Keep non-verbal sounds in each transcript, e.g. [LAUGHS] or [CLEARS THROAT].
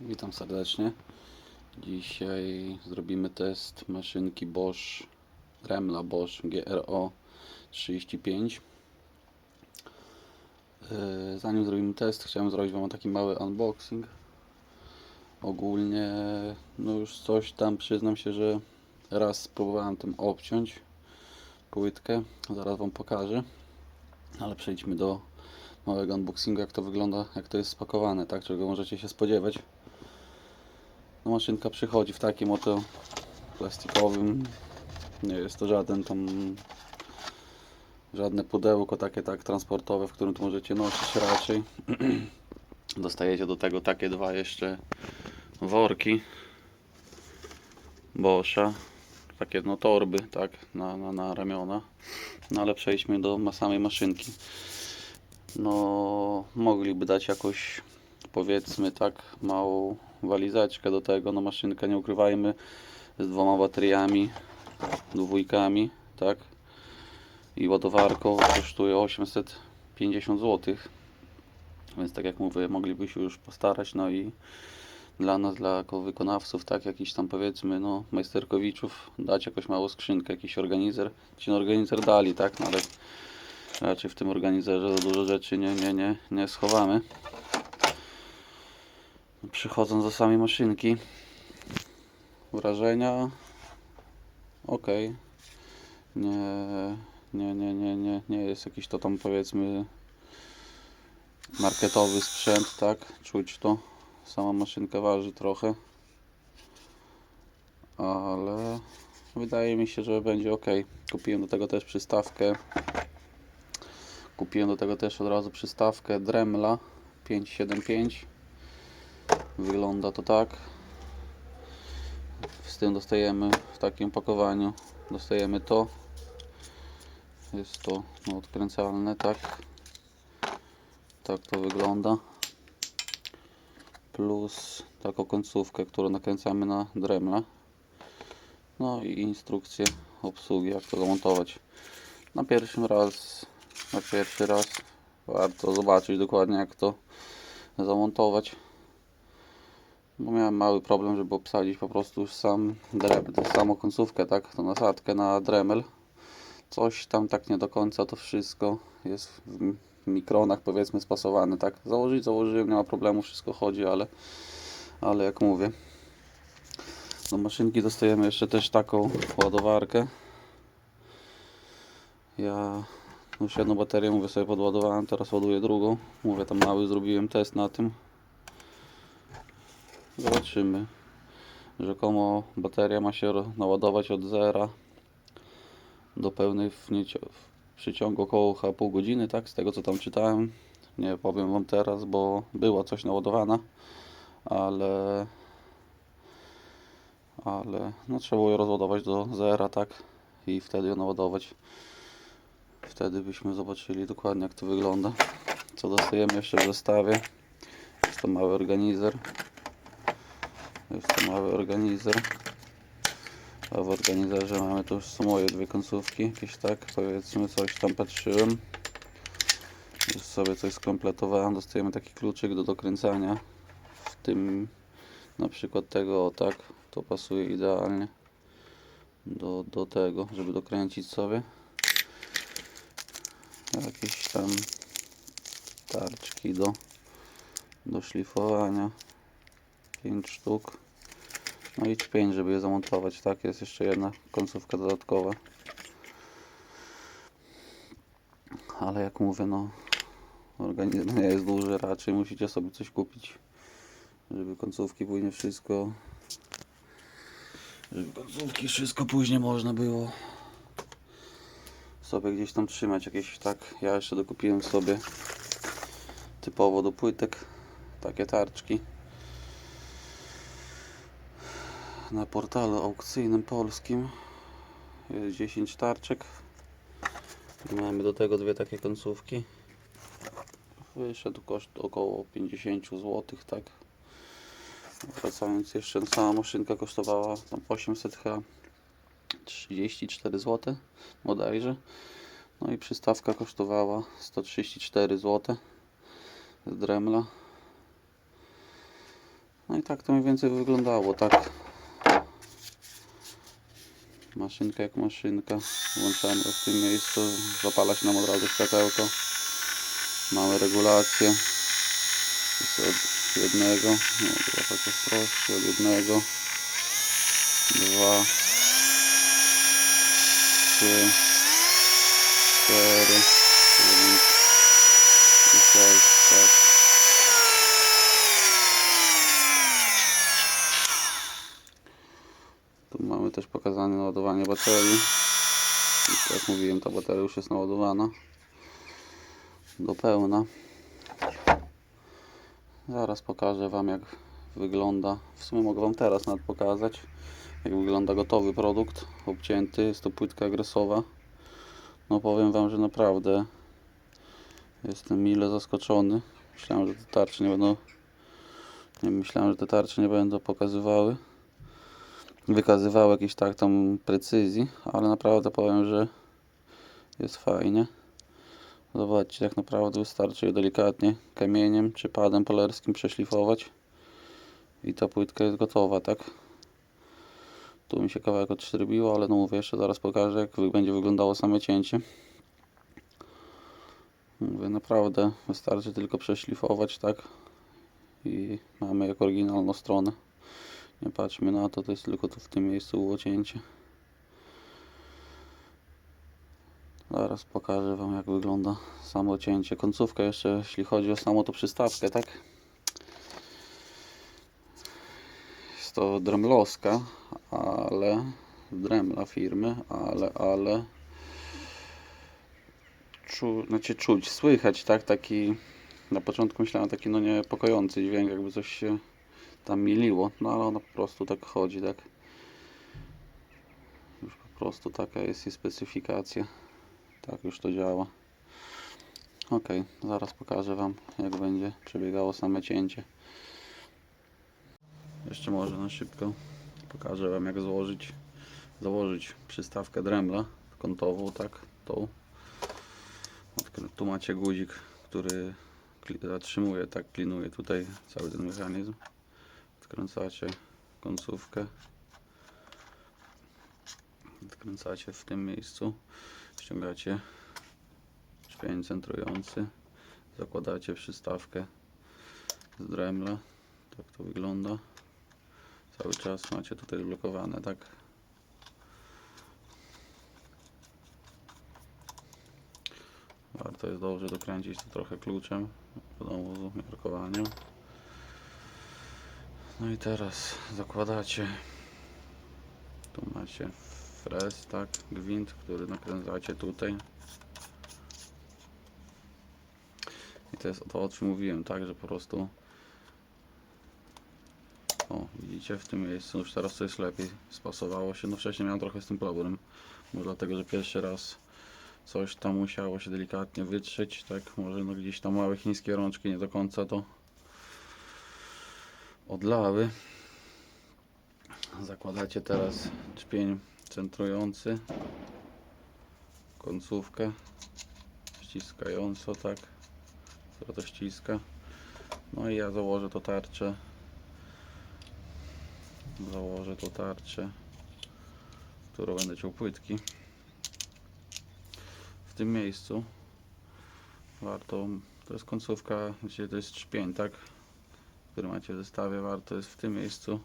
Witam serdecznie. Dzisiaj zrobimy test maszynki Bosch Remla Bosch GRO 35. Yy, Zanim zrobimy test, chciałem zrobić Wam taki mały unboxing. Ogólnie, no już coś tam przyznam się, że raz spróbowałem tym obciąć płytkę. Zaraz Wam pokażę. Ale przejdźmy do małego unboxingu, jak to wygląda, jak to jest spakowane, tak? Czego możecie się spodziewać. No, maszynka przychodzi w takim oto plastikowym. Nie jest to żaden tam żadne pudełko takie tak transportowe, w którym to możecie nosić raczej. [CLEARS THROAT] Dostajecie do tego takie dwa jeszcze worki Boscha. Takie no torby, tak, na, na, na ramiona. No ale przejdźmy do samej maszynki. No, mogliby dać jakoś, powiedzmy tak, małą walizaczkę do tego, no maszynka, nie ukrywajmy, z dwoma bateriami, dwójkami, tak, i ładowarką kosztuje 850 zł, więc tak jak mówię, mogliby się już postarać, no i dla nas, dla wykonawców, tak, jakiś tam powiedzmy, no, majsterkowiczów, dać jakąś małą skrzynkę, jakiś organizer, ci organizer dali, tak, no ale raczej w tym organizerze za dużo rzeczy nie, nie, nie, nie schowamy. Przychodząc do samej maszynki, wrażenia ok. Nie, nie, nie, nie, nie, nie jest jakiś to tam powiedzmy marketowy sprzęt, tak? Czuć to. Sama maszynka waży trochę, ale wydaje mi się, że będzie ok. Kupiłem do tego też przystawkę. Kupiłem do tego też od razu przystawkę Dremla 575. Wygląda to tak. Z tym dostajemy w takim opakowaniu. Dostajemy to. Jest to no, odkręcalne, tak. Tak to wygląda. Plus taką końcówkę, którą nakręcamy na Dremla. No i instrukcję obsługi, jak to zamontować. Na pierwszym raz, na pierwszy raz warto zobaczyć dokładnie jak to zamontować. Bo miałem mały problem, żeby obsadzić po prostu sam samą końcówkę, tak, tą nasadkę na dremel. Coś tam tak nie do końca to wszystko jest w mikronach powiedzmy spasowane, tak. Założyć założyłem, nie ma problemu, wszystko chodzi, ale, ale jak mówię. Do maszynki dostajemy jeszcze też taką ładowarkę. Ja już jedną baterię mówię sobie podładowałem, teraz ładuję drugą. Mówię tam mały zrobiłem test na tym. Zobaczymy. Rzekomo bateria ma się naładować od zera do pełnej w, niecio- w przeciągu około chyba pół godziny, tak? Z tego co tam czytałem. Nie powiem wam teraz, bo była coś naładowana, ale ale no trzeba było ją rozładować do zera, tak? I wtedy ją naładować. Wtedy byśmy zobaczyli dokładnie jak to wygląda. Co dostajemy jeszcze w zestawie? Jest to mały organizer. Jest to mały organizer. A w organizerze mamy tu już są moje dwie końcówki. Jakieś tak, powiedzmy coś tam patrzyłem. Już sobie coś skompletowałem. Dostajemy taki kluczyk do dokręcania. W tym na przykład tego o tak. To pasuje idealnie do, do tego, żeby dokręcić sobie. Jakieś tam tarczki do, do szlifowania. 5 sztuk. No i 5, żeby je zamontować. Tak, jest jeszcze jedna końcówka dodatkowa. Ale jak mówię, no organizm nie [LAUGHS] jest duży, raczej musicie sobie coś kupić, żeby końcówki później wszystko żeby końcówki wszystko później można było sobie gdzieś tam trzymać jakieś tak. Ja jeszcze dokupiłem sobie typowo do płytek takie tarczki na portalu aukcyjnym polskim. Jest 10 tarczek. Mamy do tego dwie takie końcówki. Wyszedł koszt około 50 zł tak. Wracając jeszcze sama maszynka kosztowała tam 800 chyba 34 zł bodajże. No i przystawka kosztowała 134 zł z Dremla. No i tak to mniej więcej wyglądało, tak. Maszynka jak maszynka. Włączamy w tym miejscu, zapala się nam od razu światełko. Mamy regulację. Jest od jednego, no trochę to prości, od jednego, dwa, trzy, cztery, pięć i sześć, tak. Tu mamy też pokazane naładowanie baterii. I Jak mówiłem, ta bateria już jest naładowana do pełna. Zaraz pokażę Wam jak wygląda. W sumie mogę Wam teraz nawet pokazać jak wygląda gotowy produkt obcięty. Jest to płytka agresowa. No powiem Wam, że naprawdę jestem mile zaskoczony. Myślałem, że te tarcze nie będą nie myślałem, że te tarcze nie będą pokazywały wykazywały jakiejś tak tam precyzji, ale naprawdę powiem, że jest fajnie. Zobaczcie, jak naprawdę wystarczy je delikatnie kamieniem czy padem polerskim przeszlifować i ta płytka jest gotowa, tak? Tu mi się kawałek odszczerbiło, ale no mówię, jeszcze zaraz pokażę, jak będzie wyglądało same cięcie. Mówię, naprawdę wystarczy tylko przeszlifować, tak? I mamy jak oryginalną stronę. Nie patrzmy na to, to jest tylko tu w tym miejscu było cięcie. Zaraz pokażę Wam jak wygląda samo cięcie. Końcówka jeszcze, jeśli chodzi o samą tą przystawkę, tak? Jest to dremlowska, ale dremla firmy, ale, ale czu, znaczy czuć, słychać, tak? Taki na początku myślałem taki no niepokojący dźwięk, jakby coś się tam miliło, no ale ona po prostu tak chodzi, tak. Już po prostu taka jest jej specyfikacja. Tak już to działa. Ok, zaraz pokażę Wam jak będzie przebiegało same cięcie. Jeszcze może na szybko pokażę Wam jak złożyć, założyć przystawkę Dremla kątową, tak, tą. Tu macie guzik, który zatrzymuje, tak, klinuje tutaj cały ten mechanizm odkręcacie końcówkę. Odkręcacie w tym miejscu. Ściągacie szpień centrujący. Zakładacie przystawkę z dremla. Tak to wygląda. Cały czas macie tutaj blokowane tak? Warto jest dobrze dokręcić to trochę kluczem do domu z umiarkowaniem no i teraz zakładacie. Tu macie frez, tak, gwint, który nakręcacie tutaj. I to jest to, o czym mówiłem, tak, że po prostu. O, widzicie, w tym miejscu już teraz to jest lepiej. Spasowało się. No wcześniej miałem trochę z tym problem. Może dlatego, że pierwszy raz coś tam musiało się delikatnie wytrzeć, tak, może no gdzieś tam małe chińskie rączki nie do końca to odlały. Zakładacie teraz czpień centrujący, końcówkę ściskająco, tak, która to ściska. No i ja założę to tarczę. Założę to tarczę, którą będę ciął płytki. W tym miejscu warto, to jest końcówka, to jest czpień, tak? Który macie w zestawie, warto jest w tym miejscu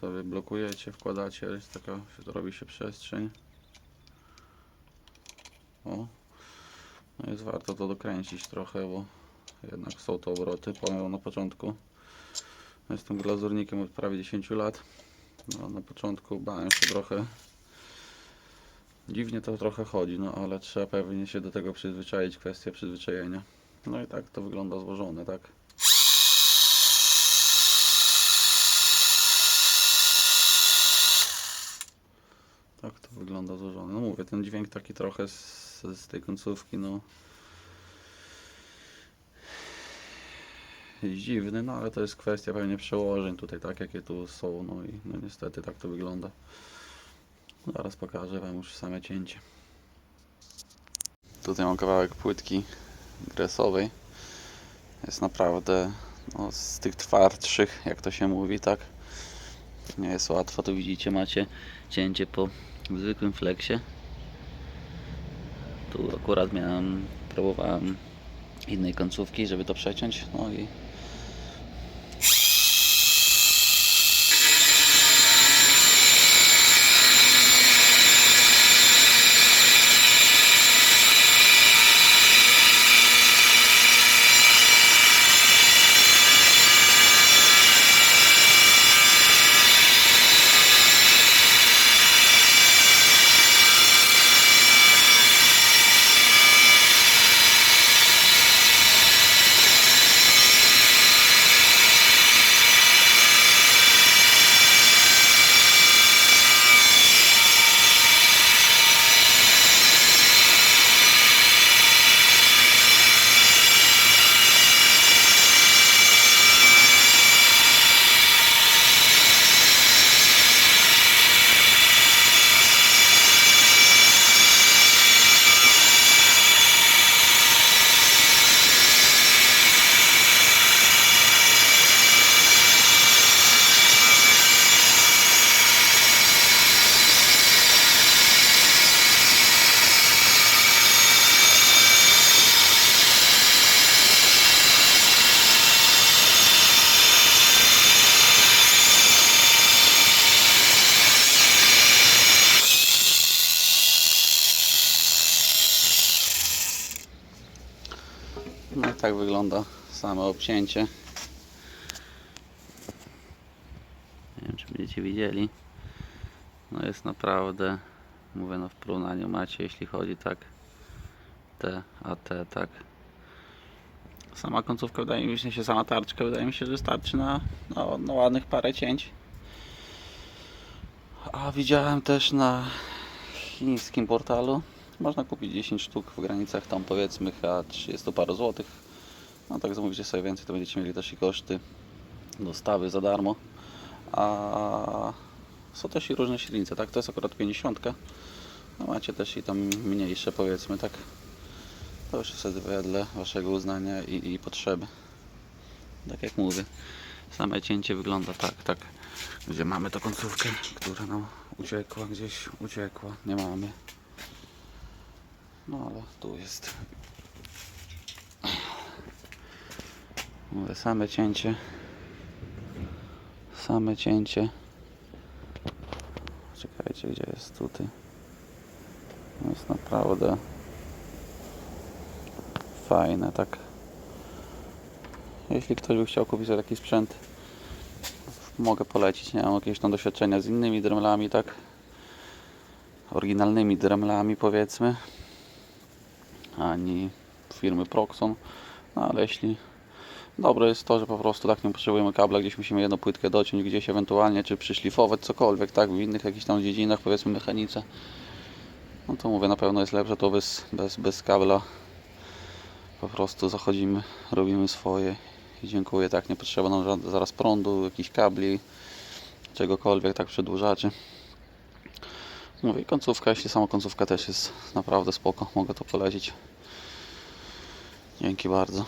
sobie blokujecie, wkładacie, jest taka, robi się przestrzeń. O. No jest warto to dokręcić trochę, bo jednak są to obroty, powiem na początku. Jestem glazurnikiem od prawie 10 lat. No, na początku bałem się trochę. Dziwnie to trochę chodzi, no ale trzeba pewnie się do tego przyzwyczaić, kwestia przyzwyczajenia. No i tak to wygląda złożone, tak? Tak to wygląda złożone. No mówię, ten dźwięk taki trochę z, z tej końcówki, no. Dziwny, no ale to jest kwestia pewnie przełożeń tutaj, tak jakie tu są, no i no niestety tak to wygląda. Zaraz pokażę Wam już same cięcie. Tutaj mam kawałek płytki gresowej. Jest naprawdę no, z tych twardszych, jak to się mówi, tak? Nie jest łatwo, tu widzicie, macie cięcie po zwykłym flexie. Tu akurat miałem, próbowałem innej końcówki, żeby to przeciąć, no i No i tak wygląda same obcięcie. Nie wiem czy będziecie widzieli. No jest naprawdę, mówię no w porównaniu macie jeśli chodzi tak te, a te tak. Sama końcówka wydaje mi się, sama tarczka wydaje mi się, że starczy na, na, na ładnych parę cięć. A widziałem też na chińskim portalu można kupić 10 sztuk w granicach tam powiedzmy chyba 30 paru złotych. No tak zamówicie sobie więcej, to będziecie mieli też i koszty dostawy za darmo. A są też i różne średnice, tak? To jest akurat 50. No macie też i tam mniejsze powiedzmy, tak? To już jest wedle waszego uznania i, i potrzeby. Tak jak mówię, same cięcie wygląda tak, tak. Gdzie mamy tą końcówkę, która nam uciekła, gdzieś uciekła, nie mamy. No ale tu jest. Mówię, same cięcie. Same cięcie. Czekajcie, gdzie jest tutaj. Jest naprawdę fajne, tak. Jeśli ktoś by chciał kupić taki sprzęt, mogę polecić. Nie mam jakieś tam doświadczenia z innymi dremlami, tak. Oryginalnymi dremlami, powiedzmy ani firmy Proxon, no ale jeśli dobre jest to, że po prostu tak nie potrzebujemy kabla, gdzieś musimy jedną płytkę dociąć gdzieś ewentualnie, czy przyszlifować cokolwiek, tak, w innych jakichś tam dziedzinach, powiedzmy mechanice, no to mówię, na pewno jest lepsze to bez, bez, bez kabla, po prostu zachodzimy, robimy swoje i dziękuję, tak, nie potrzeba nam zaraz prądu, jakichś kabli, czegokolwiek, tak, przedłużaczy. Mówię, końcówka, jeśli sama końcówka też jest naprawdę spoko, mogę to polecić. Dzięki bardzo.